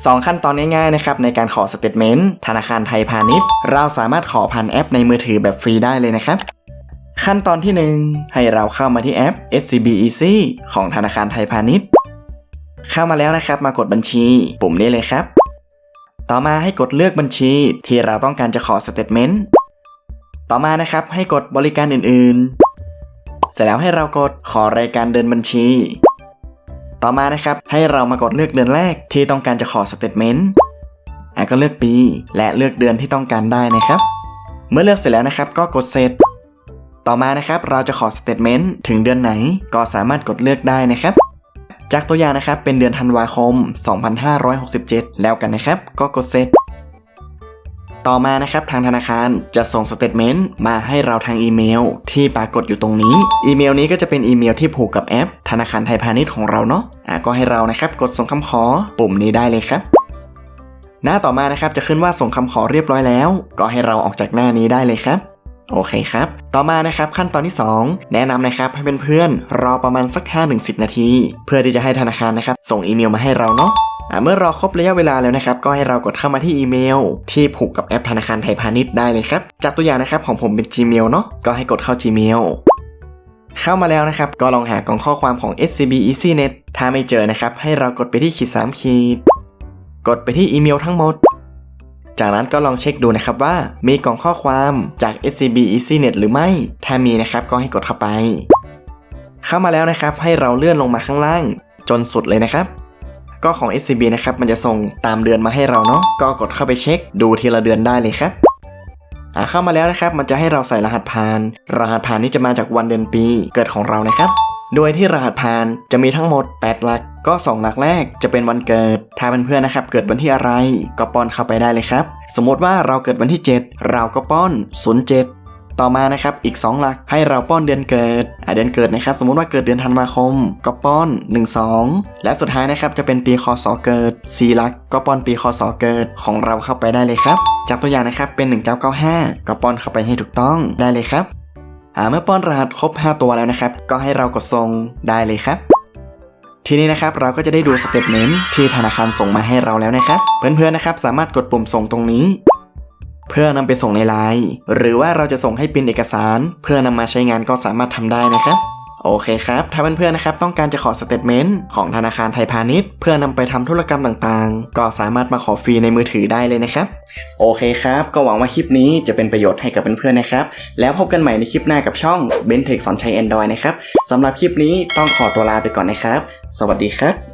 2 ขั้นตอนง่ายๆนะครับในการขอสเตทเมนต์ธนาคารไทยพาณิชย์ เราสามารถขอผ่านแอปในมือถือแบบฟรีได้เลยนะครับ ขั้นตอนที่ 1 ให้เราเข้ามาที่แอป SCB Easy ของธนาคารไทยพาณิชย์ เข้ามาแล้วนะครับมากดบัญชี ปุ่มนี้เลยครับ ต่อมาให้กดเลือกบัญชีที่เราต้องการจะขอสเตทเมนต์ต่อมานะครับให้กดบริการอื่นๆ เสร็จแล้วให้เรากดขอรายการเดินบัญชี ต่อมานะครับ ให้เรามากดเลือกเดือนแรกที่ต้องการจะขอสเตทเมนต์อะก็เลือกปี และเลือกเดือนที่ต้องการได้นะครับ เมื่อเลือกเสร็จแล้วนะครับ ก็กดเสร็จ ต่อมานะครับเราจะขอสเตทเมนต์ถึงเดือนไหนก็สามารถกดเลือกได้นะครับจากตัวอย่างนะครับเป็นเดือนธันวาคม 2567 แล้วกันนะครับ ก็กดเสร็จ ต่อมานะครับทางธนาคารจะส่งสเตทเมนต์มาให้เราทางอีเมล ที่ปรากฏอยู่ตรงนี้ อีเมลนี้ก็จะเป็นอีเมลที่ผูกกับแอป ธนาคารไทยพาณิชย์ของเราเนาะอะก็ให้เรานะครับกดส่งคำขอปุ่มนี้ได้เลยครับ หน้าต่อมานะครับจะขึ้นว่าส่งคำขอเรียบร้อยแล้ว ก็ให้เราออกจากหน้านี้ได้เลยครับโอเคครับ ต่อมานะครับขั้นตอนที่ 2 แนะนำนะครับให้เพื่อนๆรอประมาณสัก 5-10 นาที เพื่อที่จะให้ธนาคารนะครับ ส่งอีเมลมาให้เราเนาะ เมื่อรอครบระยะเวลาแล้วนะครับก็ให้เรากดเข้ามาที่อีเมล ที่ผูกกับแอปธนาคารไทยพาณิชย์ได้เลยครับจากตัวอย่างนะครับของผมเป็น Gmail เนาะก็ให้กดเข้า Gmail เข้ามาแล้วนะครับ ก็ลองหากล่องข้อความของ SCB EasyNet ถ้าไม่เจอนะครับ ให้เรากดไปที่ขีด3ขีด กดไปที่อีเมลทั้งหมด จากนั้นก็ลองเช็คดูนะครับว่า มีกล่องข้อความจาก SCB EasyNet หรือไม่ ถ้ามีนะครับก็ให้กดเข้าไป เข้ามาแล้วนะครับ ให้เราเลื่อนลงมาข้างล่าง จนสุดเลยนะครับ ก็ของ SCB นะครับ มันจะส่งตามเดือนมาให้เราเนาะ ก็กดเข้าไปเช็ค ดูทีละเดือนได้เลยครับอ่าเข้ามาแล้วนะครับ มันจะให้เราใส่รหัสผ่าน รหัสผ่านนี้จะมาจากวันเดือนปี เกิดของเรานะครับ โดยที่รหัสผ่านจะมีทั้งหมด 8 หลัก ก็ 2 หลักแรกจะเป็นวันเกิด ถ้าเพื่อนๆนะครับ เกิดวันที่อะไร ก็ป้อนเข้าไปได้เลยครับ สมมติว่าเราเกิดวันที่ 7 เราก็ป้อน 07 ต่อมานะครับอีก 2 หลักให้เราป้อนเดือนเกิดเดือนเกิดนะครับสมมุติว่าเกิดเดือนธันวาคม ก็ป้อน 12 และสุดท้ายนะครับจะเป็นปีคศเกิด4หลักก็ป้อนปีคศเกิดของเราเข้าไปได้เลยครับจากตัวอย่างนะครับเป็น 1995 ก็ป้อนเข้าไปให้ถูกต้องได้เลยครับเมื่อป้อนรหัสครบ 5 ตัวแล้วนะครับ ก็ให้เรากดส่งได้เลยครับทีนี้นะครับเราก็จะได้ดูสเตทเมนที่ธนาคารส่งมาให้เราแล้วนะครับ เพื่อนๆนะครับสามารถกดปุ่มส่งตรงนี้ เพื่อนำไปส่งในไลน์หรือว่าเราจะส่งให้เป็นเอกสาร เพื่อนำมาใช้งานก็สามารถทำได้นะครับโอเคครับ ถ้าเพื่อนๆนะครับต้องการจะขอสเตทเมนต์ของธนาคารไทยพาณิชย์ เพื่อนำไปทำธุรกรรมต่างๆ ก็สามารถมาขอฟรีในมือถือได้เลยนะครับ โอเคครับ ก็หวังว่าคลิปนี้จะเป็นประโยชน์ให้กับเพื่อนๆนะครับ แล้วพบกันใหม่ในคลิปหน้ากับช่อง b e n t e c h สอนใช้ Android นะครับสำหรับคลิปนี้ต้องขอตัวลาไปก่อนนะครับ สวัสดีครับ